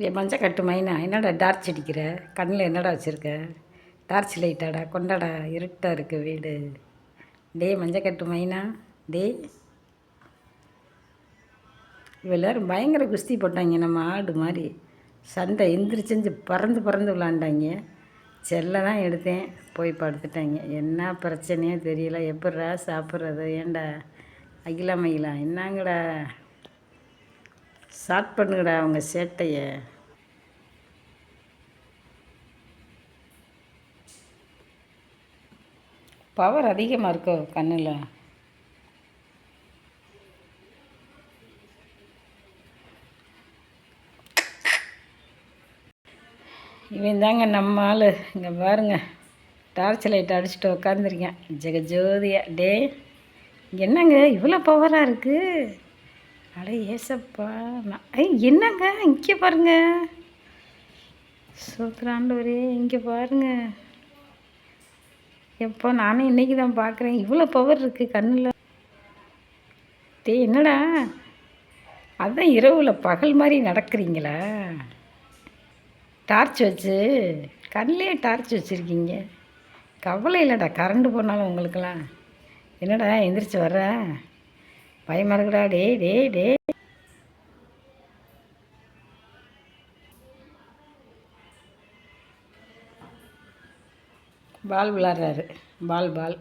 ஏ மஞ்சள் கட்டு மைனா என்னடா டார்ச் அடிக்கிற? கண்ணில் என்னடா வச்சுருக்க? டார்ச் லைட்டாடா கொண்டாடா இருட்டாக இருக்குது வீடு. டே மஞ்சள் கட்டு மைனா டே எல்லோரும் பயங்கர குஸ்தி போட்டாங்க நம்ம ஆடு மாதிரி. சண்டை எந்திரிச்செஞ்சு பறந்து பறந்து விளாண்டாங்க. செல்லை தான் எடுத்தேன் போய் படுத்துட்டாங்க. என்ன பிரச்சனையோ தெரியல. எப்பட்றா சாப்பிட்றது? ஏன்டா? அகிலா மகிலா என்னங்கடா? ஸ்டார்ட் பண்ணுங்கடா அவங்க சேட்டையை. பவர் அதிகமாக இருக்கோ கண்ணில்? இவன் தாங்க நம்ம ஆள். இங்கே பாருங்க. டார்ச் லைட் அடிச்சுட்டு உக்காந்துருக்கேன். ஜெகஜோதியா. டே என்னங்க? இவ்வளோ பவராக இருக்குது அட ஏசப்பா நான் ஐய் என்னங்க? இங்கே பாருங்க. சூத்திராண்டவரே இங்கே பாருங்க. எப்போ நானும் இன்றைக்கி தான் பார்க்குறேன் இவ்வளோ பவர் இருக்குது கண்ணில். டேய் என்னடா? அதான் இரவில் பகல் மாதிரி நடக்கிறீங்களா? டார்ச் வச்சு கண்ணிலே டார்ச் வச்சுருக்கீங்க. கவலை இல்லைடா கரண்ட் போனாலும் உங்களுக்கெல்லாம். என்னடா எந்திரிச்சு வர்றேன் பயமாக இருக்குடா டே டே டே பால் விளாட்றாரு. பால் பால்.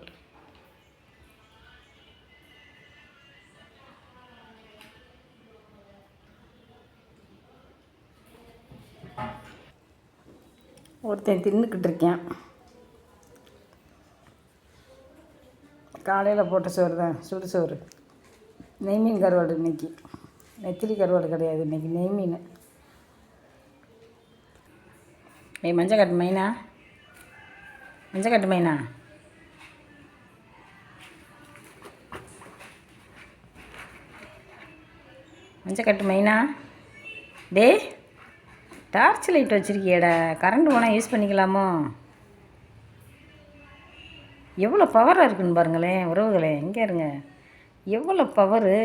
ஒருத்தன் தின்னுக்கிட்டு இருக்கேன் காலையில் போட்ட சோறு தான் சுடு சோறு. நெய் மீன் கருவாடு இன்றைக்கி நெத்திலி கருவாடு கிடையாது இன்னைக்கு நெய் மீன் ஏய் மஞ்சள் கட்டு மைனா? மஞ்சள் கட்டு மைனா? மஞ்சள் கட்டு மைனா? டே டார்ச் லைட் வச்சுருக்கியடா. கரண்ட் போனால் யூஸ் பண்ணிக்கலாமோ? எவ்வளோ பவராக இருக்குன்னு பாருங்களேன் உறவுகளே எங்கே இருங்க. எவ்வளோ பவரு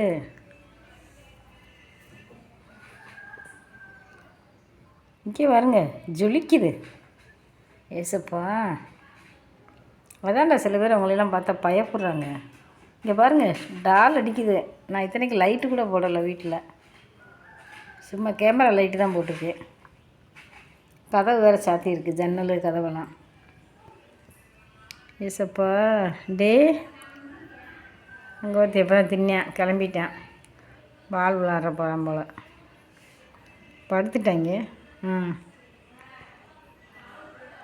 இங்கே பாருங்க ஜொலிக்குது. ஏசப்பா அதான்டா சில பேர் அவங்களெல்லாம் பார்த்தா பயப்படுறாங்க. இங்கே பாருங்கள் டால் அடிக்குது. நான் இத்தனைக்கு லைட்டு கூட போடலை வீட்டில். சும்மா கேமரா லைட்டு தான் போட்டிருக்கேன் கதவு வேறு சாத்தியிருக்கு ஜன்னல் கதவெல்லாம். ஏசப்பா டே அங்கே ஒருத்தி இப்போ தான் தின்னேன் கிளம்பிட்டேன் பால் விளாட்ற போகிறான் போல். படுத்துட்டாங்க. ம்.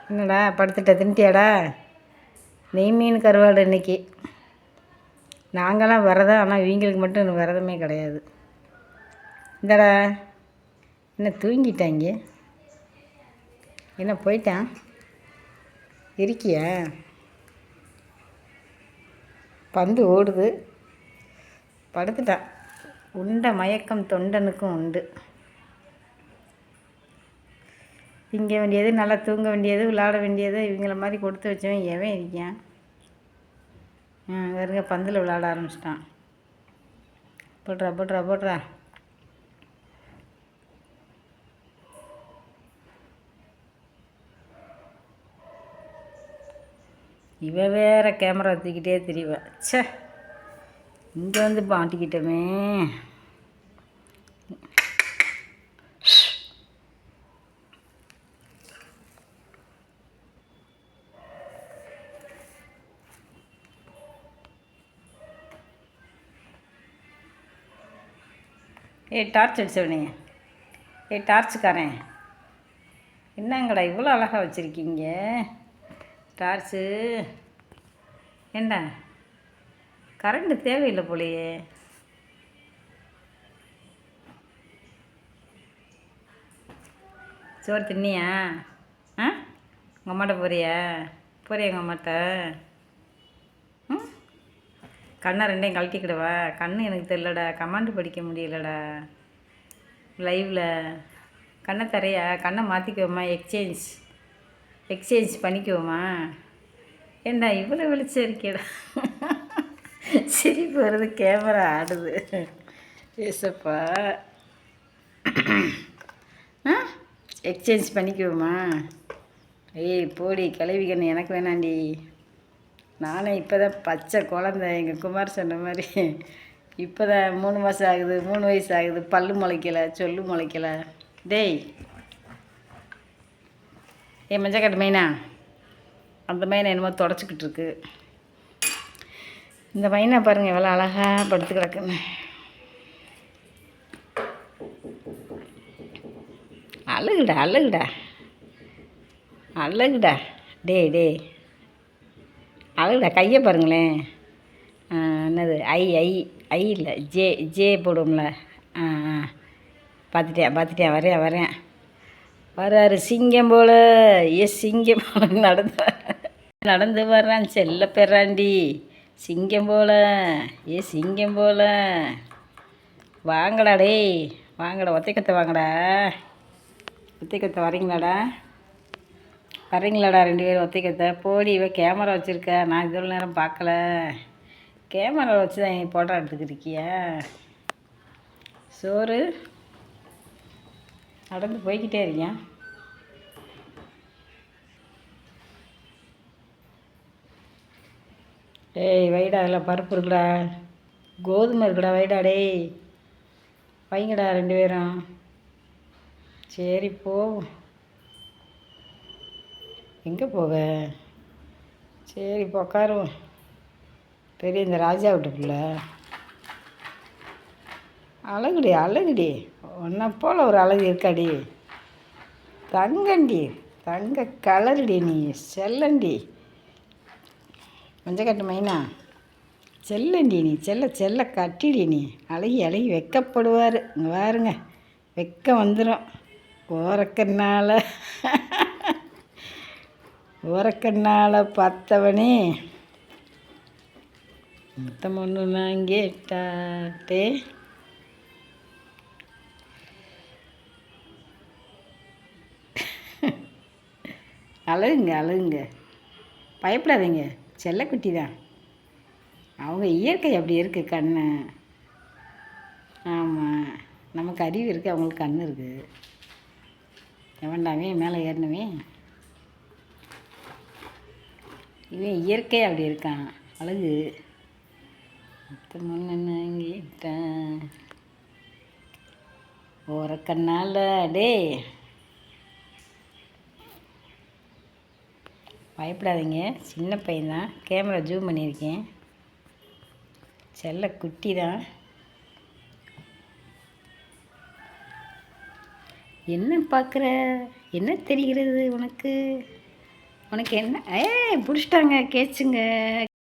என்னடா படுத்துட்ட தின்ட்டியாடா? நெய் மீன் கருவாடு இன்னைக்கு. நாங்களாம் விரதம் ஆனால் இவங்களுக்கு மட்டும் இன்னும் விரதமே கிடையாது. இந்தடா. என்ன தூங்கிட்டாங்க? என்ன போயிட்டான்? இருக்கியா? பந்து ஓடுது. படுத்துட்டான் உண்ட மயக்கம் தொண்டனுக்கும் உண்டு. திங்க வேண்டியது நல்லா தூங்க வேண்டியது விளாட வேண்டியது இவங்கள மாதிரி கொடுத்து வச்சவன் எவன் இருக்கான் வருங்க பந்தில் விளாட ஆரம்பிச்சிட்டான். போட்றா போட்றா போட்றா. இவ வேறு கேமரா தூக்கிட்டே தெரியவா ச்சே. இங்கே வந்து மாட்டிக்கிட்டோமே ஏய் டார்ச் அடிச்சவனே. ஏய் டார்ச்சுக்காரன் என்னங்கடா இவ்வளோ அழகாக வச்சுருக்கீங்க? டார்ச்சு. என்ன கரண்ட்டு தேவையில்லை போலையே. சோறு தின்னியா? ஆ? உங்கள் அம்மாட்ட போறியா? போறியா எங்கள் அம்மாட்ட? ம்? கண்ணை ரெண்டையும் கழட்டிக்கிடுவா. கண்ணு எனக்கு தெரிலடா கமாண்டு படிக்க முடியலடா. லைவில் கண்ணை தரையா? கண்ணை மாற்றிக்குவோமா எக்ஸ்சேஞ்ச் எக்ஸ்சேஞ்ச் பண்ணிக்குவோமா? என்ன இவ்வளோ வெளிச்சம் இருக்கேடா. சிரிப்பு வருது கேமரா ஆடுது. ஏசப்பா. ஆ? எக்ஸ்சேஞ்ச் பண்ணிக்குவோமா? ஏய் போடி கிளவி கண்ணு எனக்கு வேணாண்டி. நானும் இப்போ தான் பச்சை குழந்த. எங்கள் குமார் சொன்ன மாதிரி இப்போ தான் மூணு மாதம் ஆகுது மூணு வயசு ஆகுது. பல்லு முளைக்கல சொல்லு முளைக்கல. டேய் ஏ மஞ்சக்கட்டு மைனா? அந்த மைனை என்னமோ தொடச்சிக்கிட்டு இருக்கு. இந்த மைனை பாருங்கள் எவ்வளோ அழகாக படுத்து கிடக்குன்னு. அழகுடா அழகுடா. அழகுடா. டேய் டேய். அழகுடா கையை பாருங்களேன். என்னது? ஐ ஐ ஐ இல்லை ஜே ஜே போடுவோம்ல. ஆ ஆ. பார்த்துட்டேன் பார்த்துட்டேன் வரேன் வரேன் வராரு சிங்கம் போல. ஏ சிங்கம் போல நடந்து வர- நடந்து வர்றான். செல்ல பெறாண்டி. சிங்கம் போல. ஏ சிங்கம் போல. வாங்கடா டேய். வாங்கடா. ஒத்தைக்கத்தை வாங்கடா. ஒத்தைக்கத்தை வரீங்களாடா வரீங்களாடா ரெண்டு பேரும் ஒத்தைக்கத்தை? போடி இவ கேமரா வச்சுருக்க. நான் இவ்வளோ நேரம் பார்க்கல. கேமரா வச்சு தான் என் போட்டோ எடுத்துக்கிருக்கியா சோறு. நடந்து போய்கிட்டே இருக்கியா ஏய் வைடா அதில் பருப்பு இருக்குடா. கோதுமை இருக்குடா வைடா டேய். வைங்கடா ரெண்டு பேரும். சரி போவோம் எங்கே போக சரி இப்போ உட்காருவோம் பெரிய இந்த ராஜா வீட்டுக்குள்ள. அழகுடி அழகுடி. உன்னை போல் ஒரு அழகு இருக்காடி. தங்கண்டி தங்க கலருடி நீ செல்லண்டி. மஞ்சக்கட்டு மைனா. செல்லண்டி நீ செல்ல செல்ல கட்டிடி நீ. அழகி அழகி வெக்கப்படுவார். இங்கே பாருங்க வெக்கம் வந்துடும் ஓரக்கண்ணால். ஓரக்கண்ணால் பார்த்தவனே. மொத்தம் ஒன்று நான் கேட்டாட்டே அழுகுங்க அழுகுங்க. பயப்படாதீங்க. செல்லக்குட்டி தான் அவங்க இயற்கை அப்படி இருக்குது கண்ணு. ஆமாம் நமக்கு அறிவு இருக்குது அவங்களுக்கு கண் இருக்குது எவன்டாவே மேலே ஏறினவே இவன் இயற்கை அப்படி இருக்கான். அழகு. முன்னங்கிட்டேன் ஓரக்கண்ணால் டே பயப்படாதீங்க. சின்ன பையன்தான். கேமரா ஜூம் பண்ணியிருக்கேன். செல்ல குட்டி தான் என்ன பார்க்குற? என்ன தெரிகிறது உனக்கு? உனக்கு என்ன? ஏ பிடிச்சிட்டாங்க கேச்சுங்க.